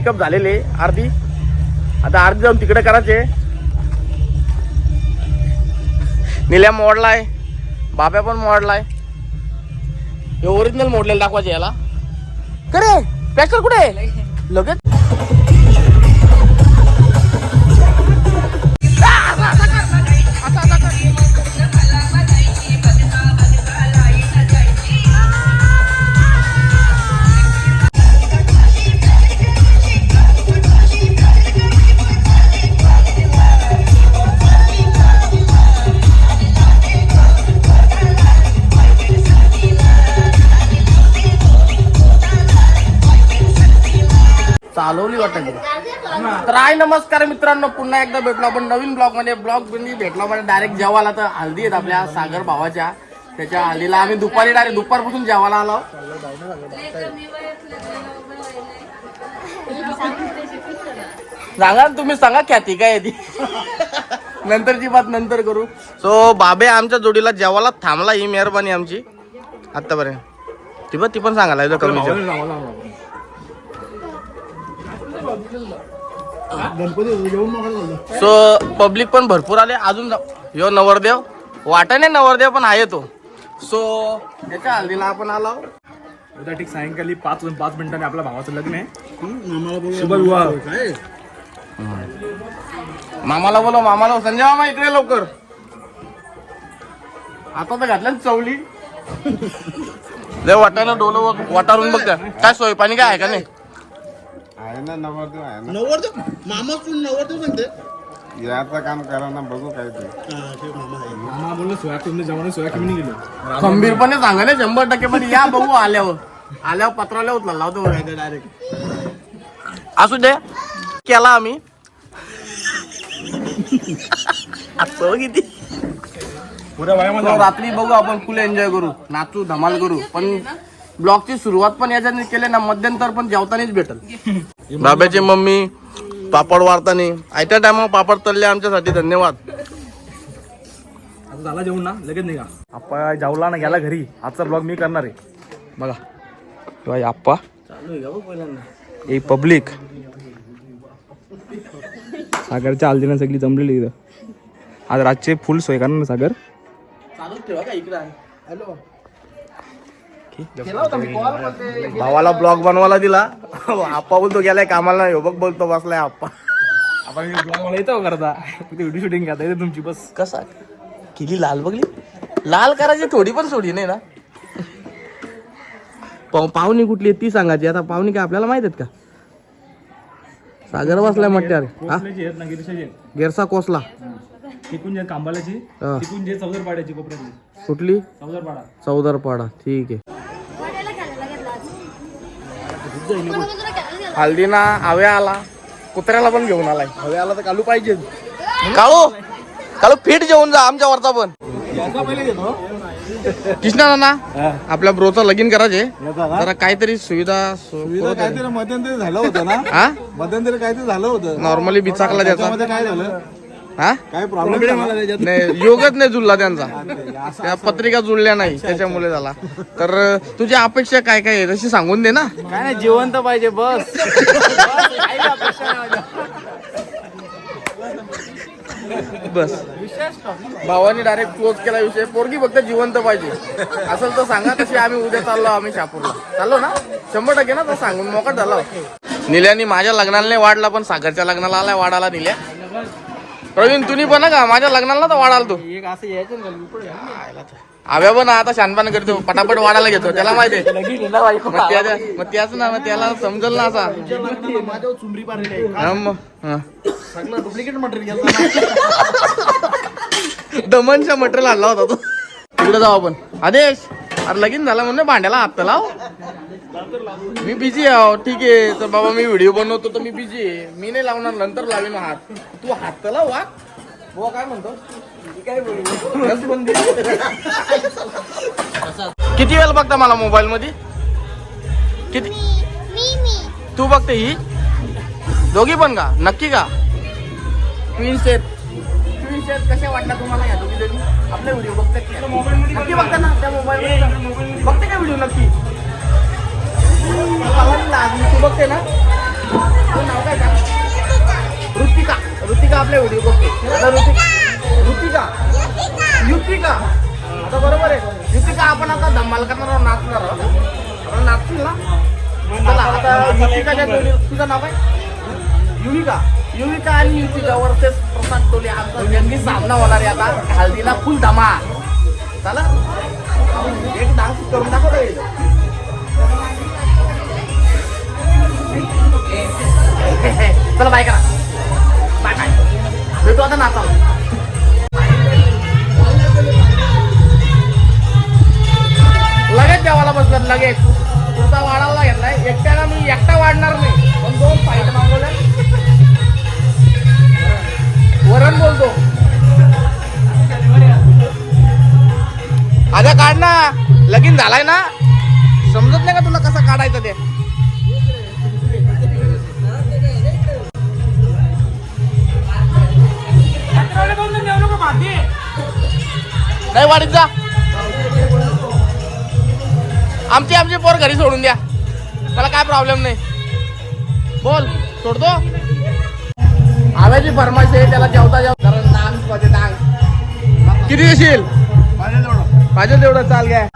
Makeup झालेली अर्धी आता अर्धी जाऊन तिकडे करायचे. निल्या मोडलाय बाब्या पण मोडलाय. हे ओरिजिनल मोडलेलं दाखवायचे याला. करे पॅकर कुठे आहे? लगेच? चालवली वाटत तर आहे नमस्कार मित्रांनो. पुन्हा एकदा भेटलो आपण नवीन ब्लॉगमध्ये ब्लॉगमध्ये भेटलो म्हणजे डायरेक्ट जेवायला तर हल्दी आहेत आपल्या सागर भावाच्या. त्याच्या हल्दीला आम्ही दुपारी डायरेक्ट दुपारपासून जेवायला आलो. सांगा तुम्ही सांगा ख्याती काय ती? नंतरची बात नंतर करू. सो बाबे आमच्या जोडीला जेवायला थांबला ही मेहरबानी आमची. आतापर्यंत ती पण ती पण सांगायला कमी सो पब्लिक पण भरपूर आले. अजून ह्यो नवरदेव. वाटाने नवरदेव पण आहे तो. सो याच्या हल्दीला आपण आलो. उद्या ठीक सायंकाळी पाच पाच मिनिटांनी आपल्या भावाचं लग्न आहे. मामाला बोलो मामाला. संजय मामा इकडे लवकर. आता तर घातलं ना चवली वाटानं डोलं वाटारून बघ. काय सोय पाणी काय आहे का नाही? आहे ना नवरदेव आहे ना. नव्वद मामा तू नव्वद म्हणते? याचं काम करा ना बघू काय ते. मामा बोललो सोया तुम्ही जेवण सोया कमी नाही गेलो. खंबीरपणे सांगा ना शंभर टक्के पण या बघू आल्यावर. आल्यावर पत्राला उचला लावतो डायरेक्ट असू दे. केला आम्ही. असं किती? पुऱ्या वयामध्ये So, रात्री बघू आपण फुल एन्जॉय करू. नाचू धमाल करू पण ब्लॉगची सुरुवात पण याच्याने केली ना मध्यंतर पण जेवतानाच भेटल. बाब्याची मम्मी पापड वारतानी आयत्या टायमा पापड तळले आमच्यासाठी धन्यवाद. आता झाला जेवण ना? लगेच निघा. आप्पा जावला ना गेला घरी. आजचा ब्लॉग मी करणार आहे. बघा. किंवा आप्पा. चालू ए पब्लिक. सागरच्या हल्दीनं सगळी जमलेली इथं. आज रातचे फुल सोय करणार ना सागर? चालूच ठेवा का इकडे? आहे हॅलो. भावाला ब्लॉग बनवायला दिला. आप्पा बोलतो गेलाय कामाला. नाही बघ बोलतो बसलाय आप्पा. आपण ब्लॉग मला येतो करता. व्हिडिओ शूटिंग करता. येते तुमची बस. कसा? केली लाल बघली? लाल करायची थोडी पण सोडी नाही ना? पाव पाहुणी कुठली ती सांगायची. आता पाहुणी काय आपल्याला माहीत आहेत का? सागर बसलाय गिरीशाची आहेत. गेरसा कोसला. तिकून जे कांबाल्याची. हा. तिकून जे चौदर पाड्याची कोपऱ्यातली. कुठली? चौदर पाडा चौदरपाडा. ठीक आहे. दिला? हल्दीना आव्या आला. कुत्र्याला पण घेऊन आलाय. हव्या आला तर कालू पाहिजे. काळू काळू फिट जेवून जा आमच्या वरचा पण. कृष्णा ना आपल्या ब्रोचं लगीन करायचे जरा काहीतरी सुविधा काहीतरी मध्यंतरी झालं होतं ना? हा? मध्यंतरी काहीतरी झालं होतं. नॉर्मली बिचाकला त्याचा. काय झालं? हा? काय प्रॉब्लेम नाही योगच नाही जुळला त्यांचा. त्या पत्रिका जुळल्या नाही त्याच्यामुळे झाला. तर तुझी अपेक्षा काय काय आहे? तशी सांगून दे ना. काय नाही जिवंत पाहिजे बस. बस. भावानी डायरेक्ट क्लोज केला विषय. पोरगी फक्त जिवंत पाहिजे. असेल तर सांगा तशी आम्ही उद्या चाललो आम्ही शापूरला. चाललो ना? शंभर टक्के ना तर सांगून मोकट झाला. निल्यानी माझ्या लग्नाला नाही वाढला पण सागरच्या लग्नाला आलाय वाढाला निल्या. प्रवीण तुम्ही पण का माझ्या लग्नाला तर वाढाल तू. एक असं यायचं ना आव्या पण आता शानपान करतो. पटापट वाढायला घेतो. त्याला माहिती आहे. मग त्या- मग त्याच ना मग त्याला समजल ना असा. माझ्यावर चुंबरी पारलेली आहे. हा मग, हा. सगळं डुप्लिकेट मटेरियल दमनच्या मटेरियल आणला होता तो. तिकडे जाऊ आपण. आदेश अरे लगीन झाला म्हणून भांड्याला हात लाव. मी बिझी आहे ठीक आहे. तर बाबा मी व्हिडिओ बनवतो तर मी बिझी आहे. मी नाही लावणार नंतर लावेन हात. तू हात तर लाव वा बुवा काय म्हणतो? काय. किती वेळ बघता मला मोबाईल मध्ये किती? मी मी तू बघते ही? दोघी पण का? नक्की का? ट्विन सेट ट्विन सेट कशा वाटला तुम्हाला या दोघी जणी? आपले व्हिडिओ बघतात? नक्की बघता ना त्या मोबाईल बघते का व्हिडिओ नक्की? मला आवडला. तू बघते ना. तू नाव काय का ऋतिका. ऋतिका आपल्या व्हिडिओ बघते. आता ऋतिका. ऋतिका. युतिका. आता बरोबर आहे. युतिका आपण आता धमाल करणार आहोत नाचणार आहोत. आपण नाचतील ना? चला आता युतिकाच्या जोडी तुझं नाव आहे युविका. युविका आणि युतिका वरतेच प्रसाद टोले आमचा जंगी सामना होणार आहे आता. हल्दीला फुल धमा चला. एक डान्स करून दाखवता. येईल चला बाय करा. Bye bye. भेटू आता नाचा लगेच जेवायला बसलं लगेच. तुमचा वाढायला घेतलाय. एकट्याला मी एकटा वाढणार नाही. पण दोन पाहिजे मागवलं वरण बोलतो. आता काढ ना. लगीन झालाय ना. समजत नाही का तुला कसं काढायचं ते? नाही वाढीत जा. आमची आमची पोर घरी सोडून द्या. मला काय प्रॉब्लेम नाही. बोल सोडतो. आव्याची फरमाईश आहे त्याला जेवता जेवता कारण डान्स पाहिजे डान्स. किती येशील पाहिजे तेवढं चाल घ्या.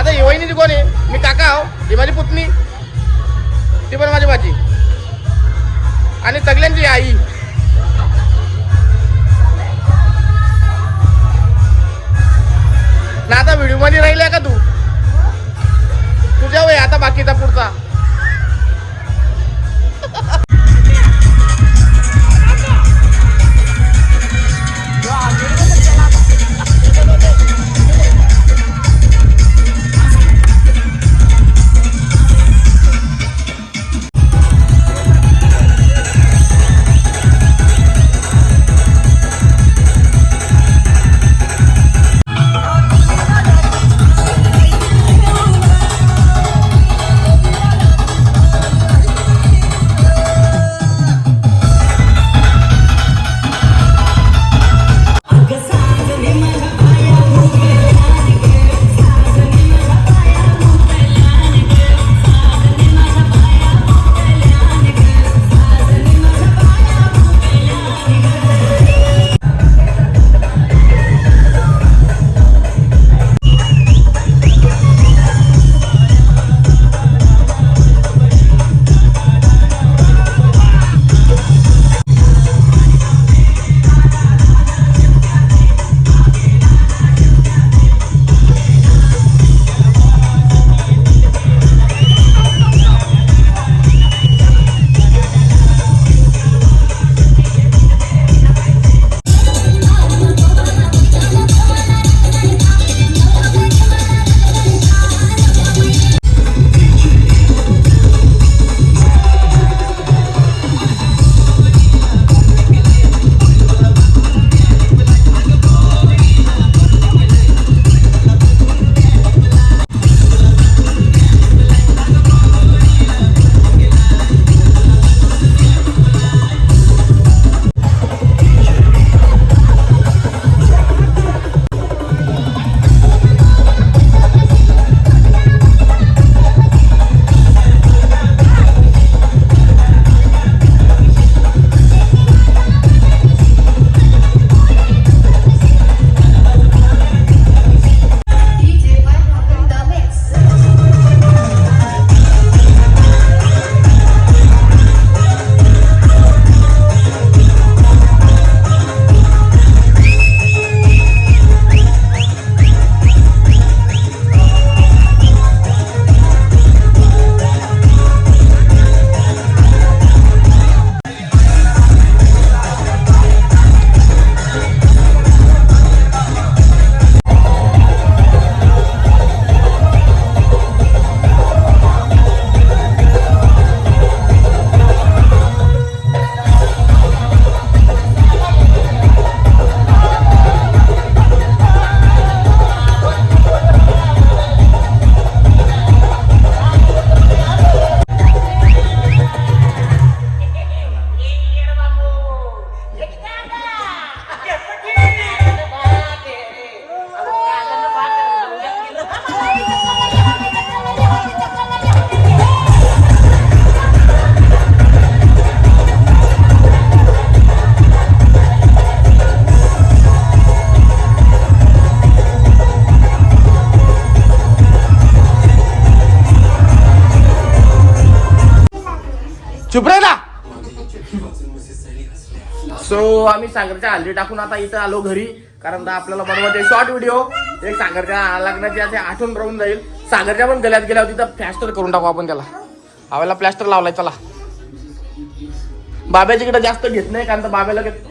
आता ही वहिनीची कोण आहे? मी काका आहो ही माझी पुतणी. ती पण माझी भाजी आणि सगळ्यांची आई. ना आता व्हिडिओमध्ये राहिल्या का तू? तुझ्या वय आता बाकीचा पुढचा. चुप रे ना. सो आम्ही सागरच्या हल्ली टाकून आता इथं आलो घरी. कारण आपल्याला बनवायचे शॉर्ट व्हिडिओ एक सागरच्या लग्नाची असे आठवण राहून जाईल. सागरच्या पण गल्यात गेल्या होती तर प्लॅस्टर करून टाकू आपण त्याला. हवेला प्लॅस्टर लावलाय चला. बाब्याच्याकडे जास्त घेत नाही कारण तर बाब्याला घेत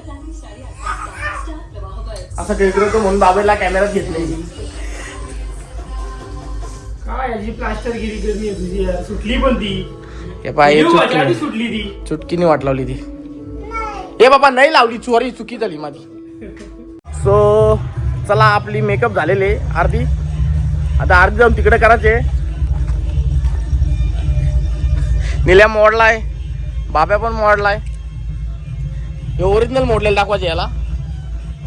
असं टेकडतो म्हणून बाबेला कॅमेरात घेत नाही. काय याची प्लास्टरगिरी करणी आहे तुझी. सुटली पण ती. हे पाय चुटकी वाटली सुटली ती. चुटकीने वाट लावली ती. ए बाबा नाही लावली चोरी चुकी झाली माझी. सो चला आपली मेकअप झालेले अर्धी. आता अर्धी जाऊन तिकडे करायचे. निल्या मोडलाय बाब्या पण मोडलाय. हे ओरिजिनल मोडलेलं दाखवायचे याला.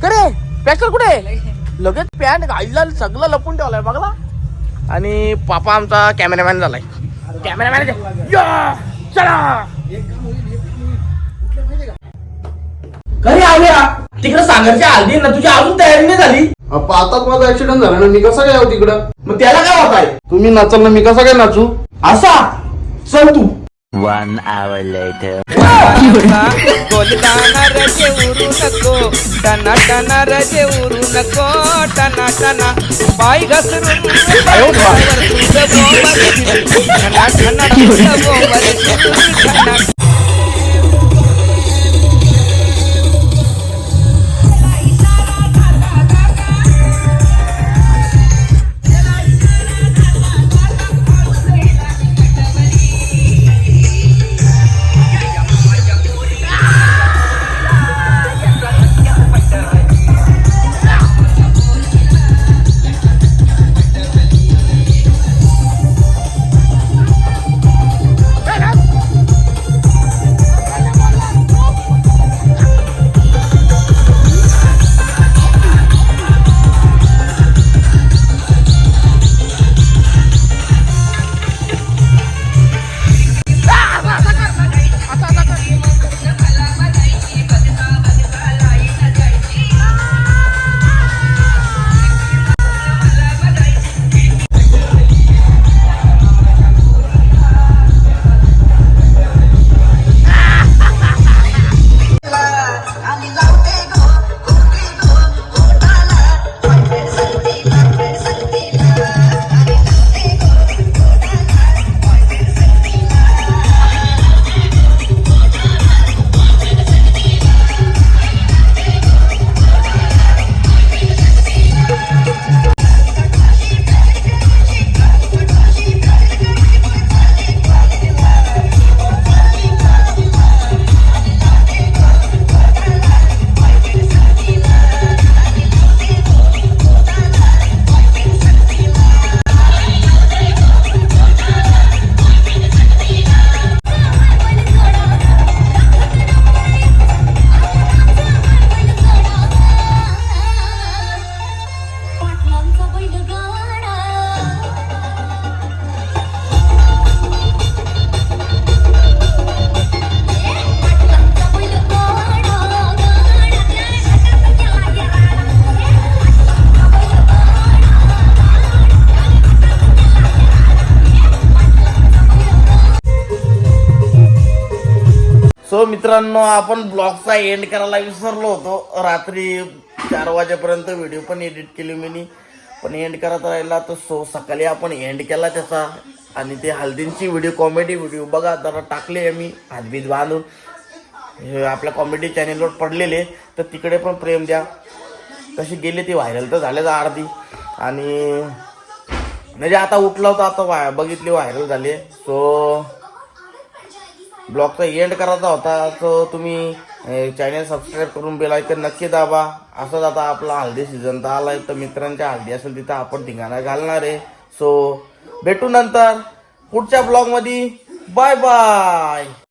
करे पॅस्टर कुठे? लगेच पॅन्ट घालला सगळं लपून ठेवलाय बघला. आणि पापा आमचा कॅमेरामॅन झालाय. कॅमेरामॅन चला घरी आल्या तिकडे सांगायची हल्दी ना तुझी अजून तयारी नाही झाली. आताच माझा ऍक्सिडेंट झाला ना मी कसा काय आहो तिकडं? मग त्याला काय होत आहे तुम्ही नाचाल ना मी कसा काय नाचू? असा. चल तू. One hour later. గొల్దాన రజే ఊరునకో టన టన రజే ఊరునకో టన టన బాయి గసరు టన టన టన मित्रांनो आपण ब्लॉगचा एंड करायला विसरलो होतो. रात्री चार वाजेपर्यंत व्हिडिओ पण एडिट केली मी पण एंड करत राहिला तर सो सकाळी आपण एंड केला त्याचा. आणि ते हल्दींची व्हिडिओ कॉमेडी व्हिडिओ बघा जरा टाकले मी हातबीत बांधून. हे आपल्या कॉमेडी चॅनेलवर पडलेले तर तिकडे पण प्रेम द्या. कशी गेली ती व्हायरल तर झाले अर्धी. आणि म्हणजे आता उठला होता आता वाय बघितली व्हायरल झाली सो ब्लॉगचा एंड करायचा होता तो तुम्ही चॅनल सबस्क्राईब करून बेल आयकन नक्की दाबा. असंच आता आपला हल्दी सीझन तर आला आहे तर मित्रांच्या हल्दी असेल तिथं आपण ठिकाणा घालणार आहे. सो भेटू नंतर पुढच्या ब्लॉगमध्ये बाय बाय